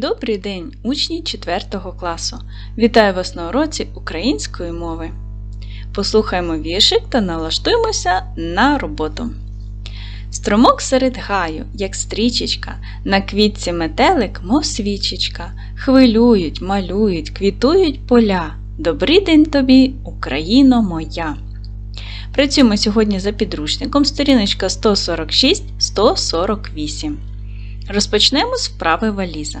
Добрий день, учні 4 класу! Вітаю вас на уроці української мови. Послухаймо віршик та налаштуємося на роботу. Струмок серед гаю, як стрічечка, на квітці метелик, мов свічечка, хвилюють, малюють, квітують поля. Добрий день тобі, Україно моя! Працюємо сьогодні за підручником сторіночка 146-148. Розпочнемо з вправи валіза.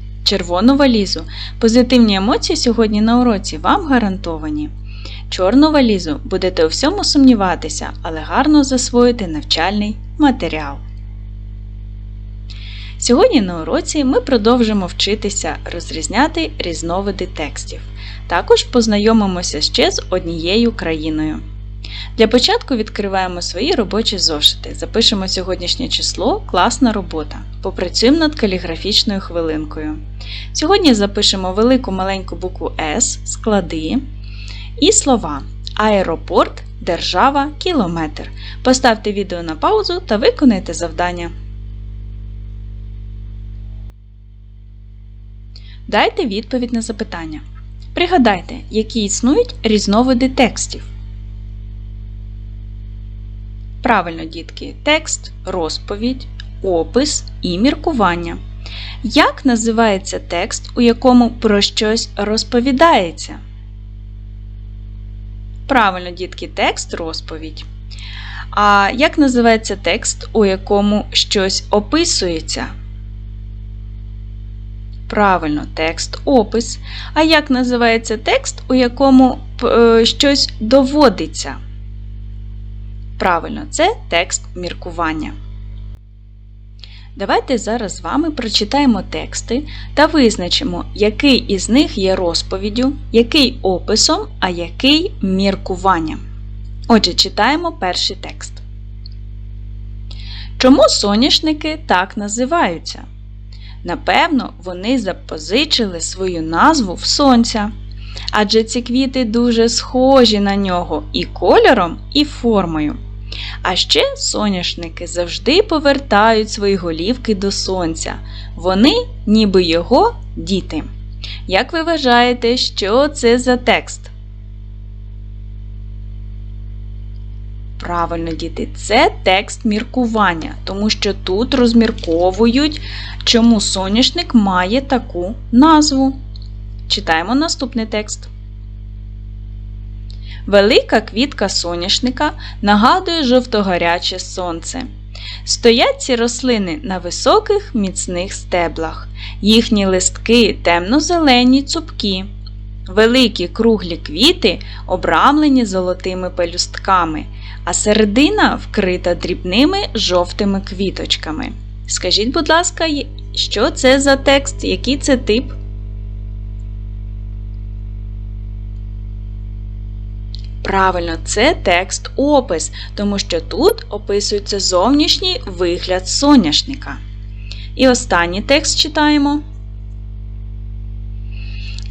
Червону валізу позитивні емоції сьогодні на уроці вам гарантовані. Чорну валізу будете у всьому сумніватися, але гарно засвоїти навчальний матеріал. Сьогодні на уроці ми продовжимо вчитися розрізняти різновиди текстів. Також познайомимося ще з однією країною. Для початку відкриваємо свої робочі зошити. Запишемо сьогоднішнє число класна робота. Попрацюємо над каліграфічною хвилинкою. Сьогодні запишемо велику маленьку букву С, склади і слова аеропорт, держава, кілометр. Поставте відео на паузу та виконайте завдання. Дайте відповідь на запитання. Пригадайте, які існують різновиди текстів. Правильно, дітки, текст, розповідь, опис і міркування. Як називається текст, у якому про щось розповідається? Правильно, дітки, текст, розповідь. А як називається текст, у якому щось описується? Правильно, текст опис. А як називається текст, у якому е, щось доводиться? Правильно, це текст міркування. Давайте зараз з вами прочитаємо тексти та визначимо, який із них є розповіддю, який описом, а який міркуванням. Отже, читаємо перший текст. Чому соняшники так називаються? Напевно, вони запозичили свою назву в сонця. Адже ці квіти дуже схожі на нього і кольором, і формою. А ще соняшники завжди повертають свої голівки до сонця. Вони, ніби його, діти. Як ви вважаєте, що це за текст? Правильно, діти, це текст міркування, тому що тут розмірковують, чому соняшник має таку назву. Читаємо наступний текст. Велика квітка соняшника нагадує жовтогаряче сонце. Стоять ці рослини на високих міцних стеблах, їхні листки темно-зелені цупкі. Великі круглі квіти обрамлені золотими пелюстками, а середина вкрита дрібними жовтими квіточками. Скажіть, будь ласка, що це за текст, який це тип? Правильно, це текст опис, тому що тут описується зовнішній вигляд соняшника. І останній текст читаємо.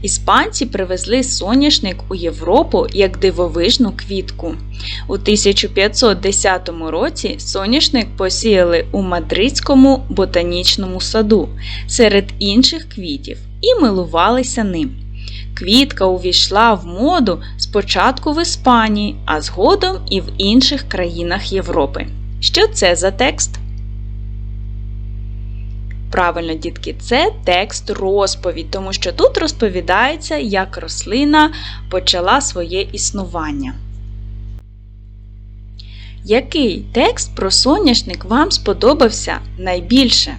Іспанці привезли соняшник у Європу як дивовижну квітку. У 1510 році соняшник посіяли у Мадридському ботанічному саду серед інших квітів і милувалися ним. Квітка увійшла в моду спочатку в Іспанії, а згодом і в інших країнах Європи. Що це за текст? Правильно, дітки, це текст розповідь, тому що тут розповідається, як рослина почала своє існування. Який текст про соняшник вам сподобався найбільше?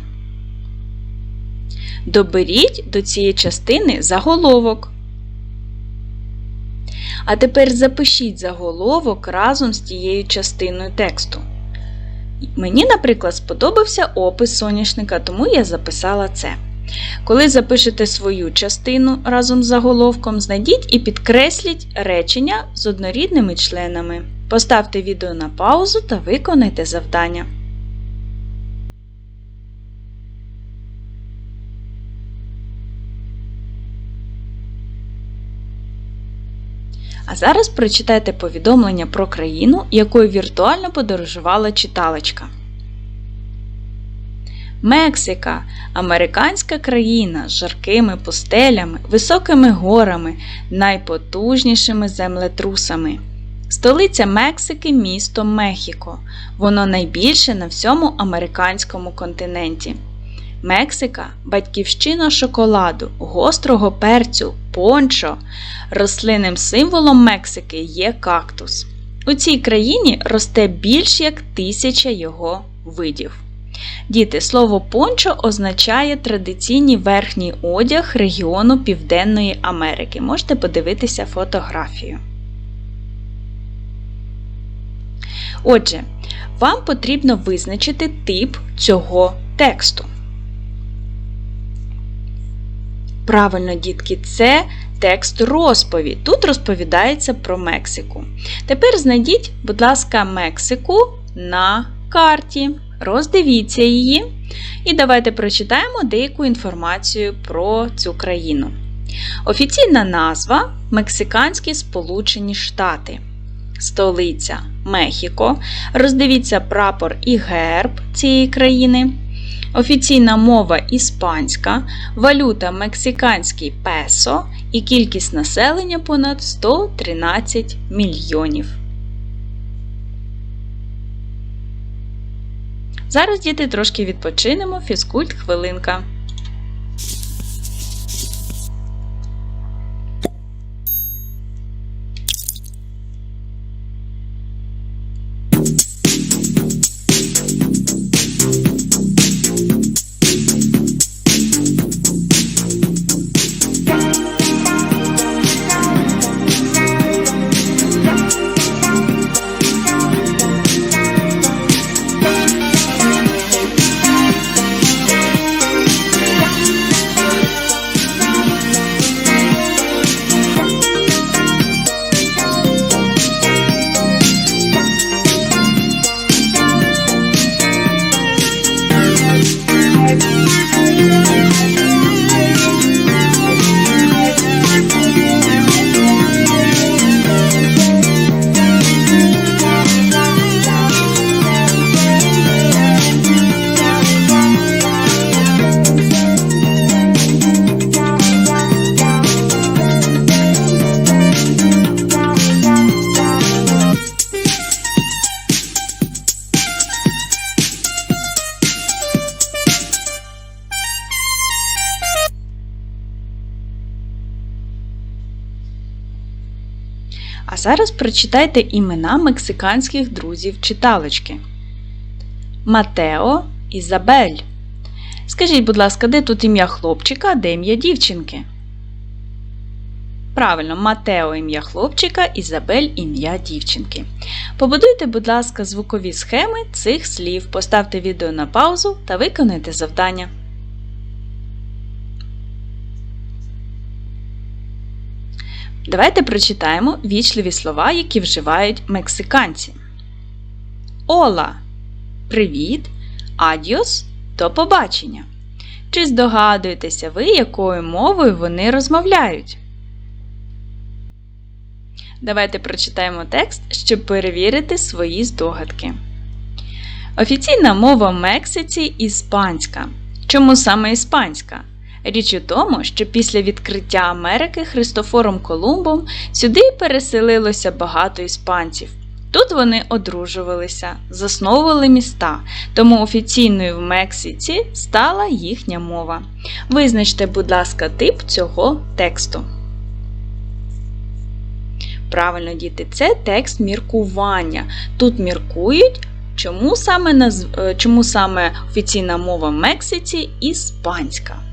Доберіть до цієї частини заголовок. А тепер запишіть заголовок разом з тією частиною тексту. Мені, наприклад, сподобався опис соняшника, тому я записала це. Коли запишете свою частину разом з заголовком, знайдіть і підкресліть речення з однорідними членами. Поставте відео на паузу та виконайте завдання. А зараз прочитайте повідомлення про країну, якою віртуально подорожувала читалочка. Мексика американська країна з жаркими пустелями, високими горами, найпотужнішими землетрусами. Столиця Мексики місто Мехіко. Воно найбільше на всьому американському континенті. Мексика батьківщина шоколаду, гострого перцю, пончо. Рослинним символом Мексики є кактус. У цій країні росте більш як тисяча його видів. Діти, слово пончо означає традиційний верхній одяг регіону Південної Америки. Можете подивитися фотографію. Отже, вам потрібно визначити тип цього тексту. Правильно, дітки, це текст розповідь. Тут розповідається про Мексику. Тепер знайдіть, будь ласка, Мексику на карті. Роздивіться її. І давайте прочитаємо деяку інформацію про цю країну. Офіційна назва Мексиканські Сполучені Штати. Столиця Мехіко. Роздивіться прапор і герб цієї країни. Офіційна мова іспанська, валюта мексиканський песо і кількість населення понад 113 мільйонів. Зараз діти трошки відпочинемо, фізкульт хвилинка. Зараз прочитайте імена мексиканських друзів читалочки. Матео Ізабель. Скажіть, будь ласка, де тут ім'я хлопчика, де ім'я дівчинки? Правильно, Матео ім'я хлопчика, Ізабель ім'я дівчинки. Побудуйте, будь ласка, звукові схеми цих слів. Поставте відео на паузу та виконайте завдання. Давайте прочитаємо вічливі слова, які вживають мексиканці. Ола привіт, адіос до побачення. Чи здогадуєтеся ви, якою мовою вони розмовляють? Давайте прочитаємо текст, щоб перевірити свої здогадки. Офіційна мова в Мексиці іспанська. Чому саме іспанська? Річ у тому, що після відкриття Америки Христофором Колумбом сюди переселилося багато іспанців. Тут вони одружувалися, засновували міста, тому офіційною в Мексиці стала їхня мова. Визначте, будь ласка, тип цього тексту. Правильно, діти, це текст міркування. Тут міркують, чому саме, назв... Е, чому саме офіційна мова в Мексиці іспанська.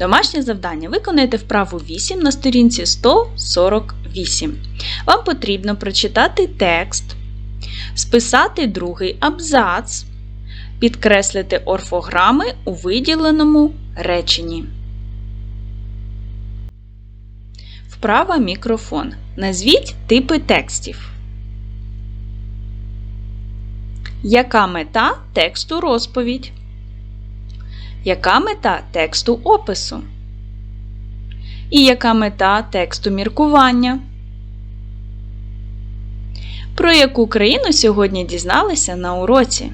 Домашнє завдання виконайте вправу 8 на сторінці 148. Вам потрібно прочитати текст, списати другий абзац Підкреслити орфограми у виділеному реченні. Вправа мікрофон. Назвіть типи текстів. Яка мета тексту розповідь? Яка мета тексту опису? І яка мета тексту міркування? Про яку країну сьогодні дізналися на уроці?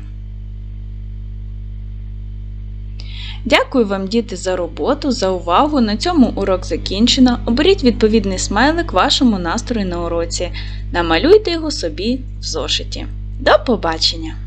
Дякую вам, діти, за роботу, за увагу. На цьому урок закінчено. Оберіть відповідний смайлик вашому настрою на уроці. Намалюйте його собі в зошиті. До побачення!